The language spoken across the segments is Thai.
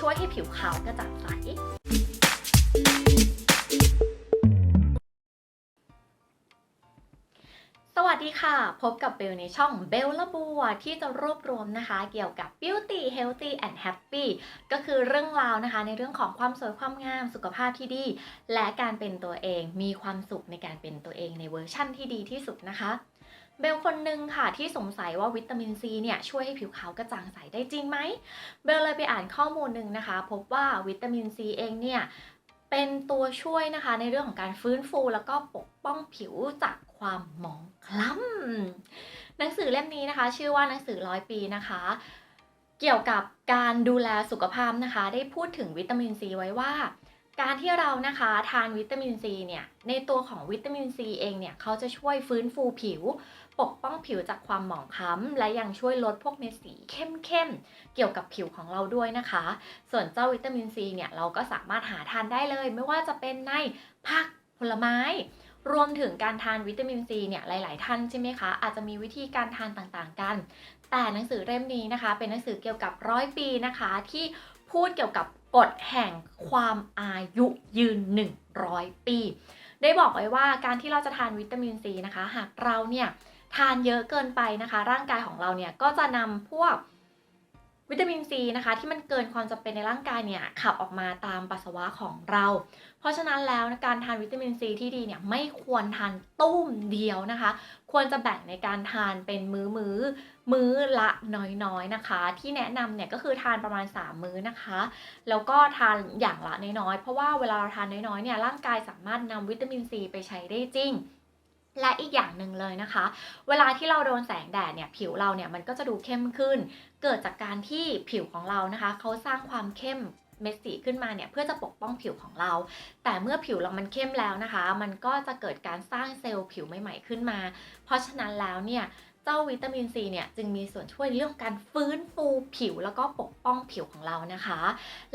ช่วยให้ผิวขาวกระจ่างใส สวัสดีค่ะ พบกับเบลในช่องเบลละบัวที่จะรวบรวมนะคะ เกี่ยวกับ beauty healthy and happy ก็คือเรื่องราวนะคะ ในเรื่องของความสวยความงามสุขภาพที่ดี และการเป็นตัวเองมีความสุขในการเป็นตัวเองในเวอร์ชั่นที่ดีที่สุดนะคะ เบลคนหนึ่งค่ะที่สงสัยว่าวิตามินซีเนี่ยช่วยให้ผิวขาวกระจ่างใสได้จริงไหมเบลเลยไปอ่านข้อมูลหนึ่งนะคะ พบว่าวิตามินซีเองเนี่ยเป็นตัวช่วยนะคะในเรื่องของการฟื้นฟู แล้วก็ปกป้องผิวจากความหมองคล้ำหนังสือเล่มนี้นะคะ ชื่อว่าหนังสือร้อยปีนะคะ เกี่ยวกับการดูแลสุขภาพนะคะ ได้พูดถึงวิตามินซีไว้ว่า การที่เรานะคะทานวิตามินซีเนี่ยในตัวของวิตามินซีเองเนี่ยเขาจะช่วยฟื้นฟูผิว ปกป้องผิวจากความหมองคล้ำ และยังช่วยลดพวกเม็ดสีเข้มๆเกี่ยวกับผิวของเราด้วยนะคะ ส่วนเจ้าวิตามินซีเนี่ยเราก็สามารถหาทานได้เลย ไม่ว่าจะเป็นในผักผลไม้รวมถึงการทานวิตามินซีเนี่ยหลาย ๆ ท่านใช่ไหมคะ อาจจะมีวิธีการทานต่างๆกัน แต่หนังสือเล่มนี้นะคะ เป็นหนังสือเกี่ยวกับร้อยปีนะคะ ที่พูดเกี่ยวกับ กฎแห่งความอายุยืน 100 ปี ได้บอกไว้ว่าการที่เราจะทานวิตามินซีนะคะ หากเราเนี่ยทานเยอะเกินไปนะคะ ร่างกายของเราเนี่ยก็จะนำพวก วิตามินซีนะคะที่มันเกินความจำเป็นในร่างกายเนี่ยขับออกมาตามปัสสาวะของเรา เพราะฉะนั้นแล้วการทานวิตามินซีที่ดีเนี่ยไม่ควรทานตุ้มเดียวนะคะ ควรจะแบ่งในการทานเป็นมื้อมื้อมื้อละน้อยๆนะคะ ที่แนะนำเนี่ยก็คือทานประมาณ 3 มื้อนะคะ แล้วก็ทานอย่างละน้อยๆเพราะว่าเวลาเราทานน้อยๆเนี่ยร่างกายสามารถนำวิตามินซีไปใช้ได้จริง และอีกอย่างหนึ่งเลยนะคะ เวลาที่เราโดนแสงแดดเนี่ยผิวเราเนี่ยมันก็จะดูเข้มขึ้น เกิดจากการที่ผิวของเรานะคะเขาสร้างความเข้มเม็ดสีขึ้นมาเนี่ยเพื่อจะปกป้องผิวของเรา แต่เมื่อผิวเรามันเข้มแล้วนะคะ มันก็จะเกิดการสร้างเซลล์ผิวใหม่ ๆ ขึ้นมา เพราะฉะนั้นแล้วเนี่ย เจ้าวิตามินซีเนี่ยจึงมีส่วนช่วยเรื่องการฟื้นฟูผิวแล้วก็ปกป้องผิวของเรานะคะ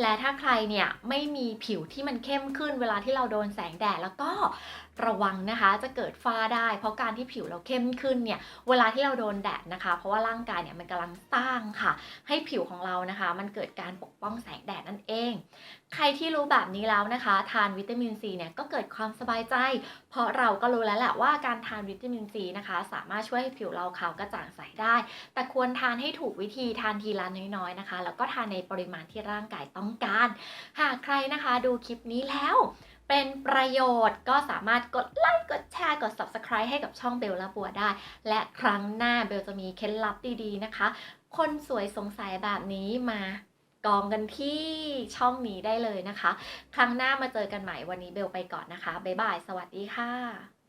และถ้าใครเนี่ยไม่มีผิวที่มันเข้มขึ้นเวลาที่เราโดนแสงแดดแล้วก็ระวังนะคะจะเกิดฝ้าได้ เพราะการที่ผิวเราเข้มขึ้นเนี่ยเวลาที่เราโดนแดดนะคะ เพราะว่าร่างกายเนี่ยมันกำลังสร้างค่ะ ให้ผิวของเรานะคะ มันเกิดการปกป้องแสงแดดนั่นเอง ใครที่รู้แบบนี้แล้วนะคะ ทานวิตามินซีเนี่ยก็เกิดความสบายใจ เพราะเราก็รู้แล้วแหละว่าการทานวิตามินซีนะคะ สามารถช่วยให้ผิวเราขาวกระจ่างใสได้ แต่ควรทานให้ถูกวิธีทานทีละน้อยๆนะคะ แล้วก็ทานในปริมาณที่ร่างกายต้องการ หากใครนะคะดูคลิปนี้แล้วเป็นประโยชน์ก็สามารถกดไลค์กดแชร์กด subscribe ให้กับช่องเบลละบัวได้ และครั้งหน้าเบลจะมีเคล็ดลับดีๆนะคะ คนสวยสงสัยแบบนี้มากองกันที่ช่องนี้ได้เลยนะคะ ครั้งหน้ามาเจอกันใหม่วันนี้เบลไปก่อนนะคะ บ๊ายบาย สวัสดีค่ะ